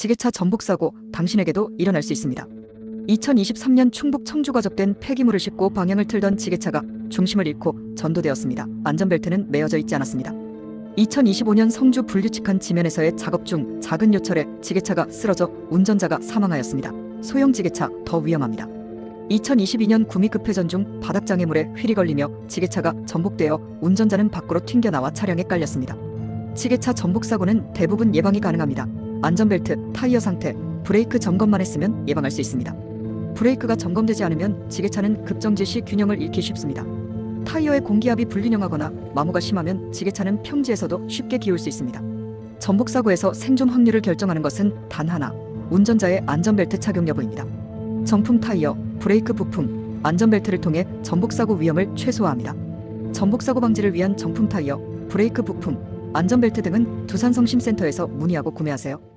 지게차 전복 사고 당신에게도 일어날 수 있습니다. 2023년 충북 청주가 접된 폐기물을 싣고 방향을 틀던 지게차가 중심을 잃고 전도되었습니다. 안전벨트는 매어져 있지 않았습니다. 2025년 성주 불규칙한 지면에서의 작업 중 작은 요철에 지게차가 쓰러져 운전자가 사망하였습니다. 소형 지게차 더 위험합니다. 2022년 구미급회전 중 바닥 장애물에 휠이 걸리며 지게차가 전복되어 운전자는 밖으로 튕겨나와 차량에 깔렸습니다. 지게차 전복 사고는 대부분 예방이 가능합니다. 안전벨트, 타이어 상태, 브레이크 점검만 했으면 예방할 수 있습니다. 브레이크가 점검되지 않으면 지게차는 급정지 시 균형을 잃기 쉽습니다. 타이어의 공기압이 불균형하거나 마모가 심하면 지게차는 평지에서도 쉽게 기울 수 있습니다. 전복 사고에서 생존 확률을 결정하는 것은 단 하나, 운전자의 안전벨트 착용 여부입니다. 정품 타이어, 브레이크 부품, 안전벨트를 통해 전복 사고 위험을 최소화합니다. 전복 사고 방지를 위한 정품 타이어, 브레이크 부품, 안전벨트 등은 두산성심센터에서 문의하고 구매하세요.